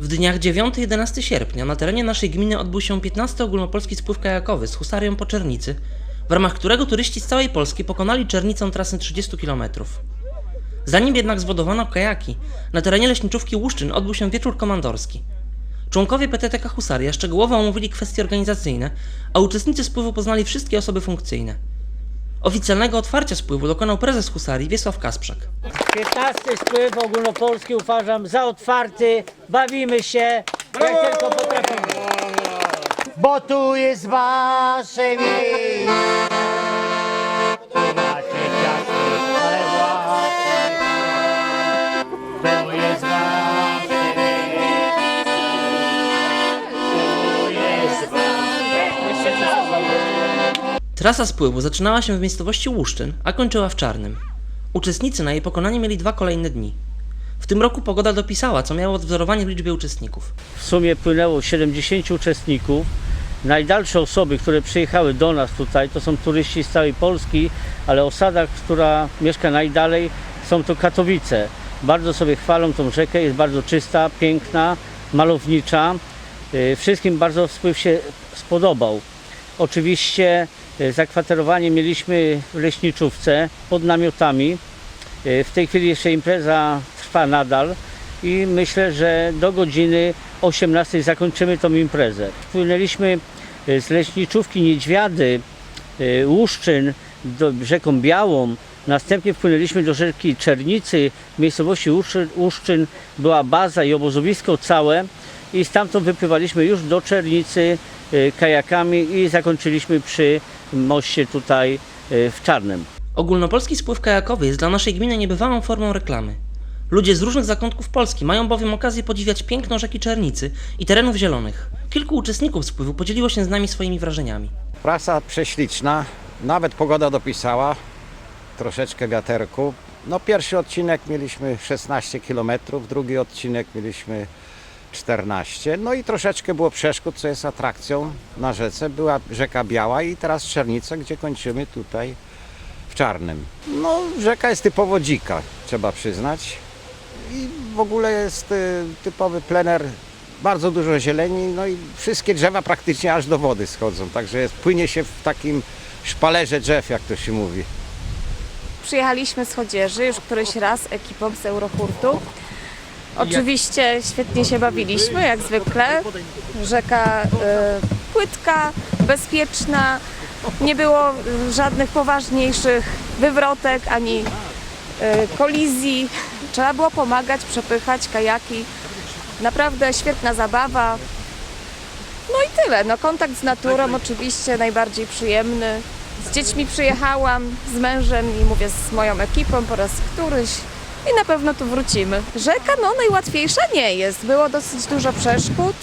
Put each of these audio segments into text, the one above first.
W dniach 9-11 sierpnia na terenie naszej gminy odbył się 15 ogólnopolski spływ kajakowy z husarią po Czernicy, w ramach którego turyści z całej Polski pokonali Czernicą trasę 30 km. Zanim jednak zwodowano kajaki, na terenie leśniczówki Łuszczyn odbył się wieczór komandorski. Członkowie PTTK Husaria szczegółowo omówili kwestie organizacyjne, a uczestnicy spływu poznali wszystkie osoby funkcyjne. Oficjalnego otwarcia spływu dokonał prezes Husarii Wiesław Kasprzak. 15 spływ ogólnopolski uważam za otwarty. Bawimy się jak tylko potrafimy. Bo tu jest wasze miejsce. Macie jest wasze miejsce. To jest wasze Trasa spływu zaczynała się w miejscowości Łuszczyn, a kończyła w Czarnym. Uczestnicy na jej pokonanie mieli dwa kolejne dni. W tym roku pogoda dopisała, co miało odwzorowanie w liczbie uczestników. W sumie płynęło 70 uczestników. Najdalsze osoby, które przyjechały do nas tutaj, to są turyści z całej Polski, ale osada, która mieszka najdalej, są to Katowice. Bardzo sobie chwalą tą rzekę, jest bardzo czysta, piękna, malownicza. Y, Wszystkim bardzo spływ się spodobał. Oczywiście zakwaterowanie mieliśmy w leśniczówce pod namiotami. Y, W tej chwili jeszcze impreza trwa nadal i myślę, że do godziny 18 zakończymy tą imprezę. Płynęliśmy y, z leśniczówki Niedźwiady, Łuszczyn do rzeką Białą. Następnie wpłynęliśmy do rzeki Czernicy. W miejscowości Łuszczyn, była baza i obozowisko całe i stamtąd wypływaliśmy już do Czernicy kajakami i zakończyliśmy przy moście tutaj y, w Czarnem. Ogólnopolski spływ kajakowy jest dla naszej gminy niebywałą formą reklamy. Ludzie z różnych zakątków Polski mają bowiem okazję podziwiać piękno rzeki Czernicy i terenów zielonych. Kilku uczestników spływu podzieliło się z nami swoimi wrażeniami. Prasa prześliczna, nawet pogoda dopisała, troszeczkę wiaterku. No pierwszy odcinek mieliśmy 16 km, drugi odcinek mieliśmy 14. No i troszeczkę było przeszkód, co jest atrakcją na rzece. Była rzeka Biała i teraz Czernica, gdzie kończymy tutaj w Czarnym. No rzeka jest typowo dzika, trzeba przyznać. I w ogóle jest y, typowy plener, bardzo dużo zieleni, no i wszystkie drzewa praktycznie aż do wody schodzą, także jest, płynie się w takim szpalerze drzew, jak to się mówi. Przyjechaliśmy z Chodzieży już któryś raz ekipą z Eurohurtu. Oczywiście świetnie się bawiliśmy, jak zwykle. Rzeka y, płytka, bezpieczna. Nie było żadnych poważniejszych wywrotek ani y, kolizji. Trzeba było pomagać, przepychać kajaki. Naprawdę świetna zabawa. No i tyle. No, kontakt z naturą oczywiście najbardziej przyjemny. Z dziećmi przyjechałam, z mężem i mówię z moją ekipą po raz któryś i na pewno tu wrócimy. Rzeka no najłatwiejsza nie jest. Było dosyć dużo przeszkód,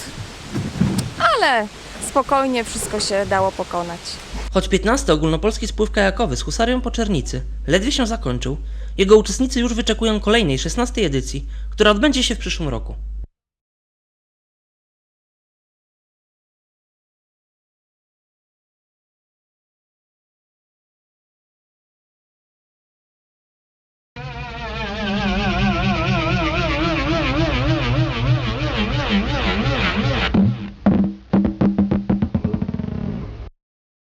ale spokojnie wszystko się dało pokonać. Choć 15 ogólnopolski spływ kajakowy z husarią po Czernicy ledwie się zakończył, jego uczestnicy już wyczekują kolejnej 16 edycji, która odbędzie się w przyszłym roku.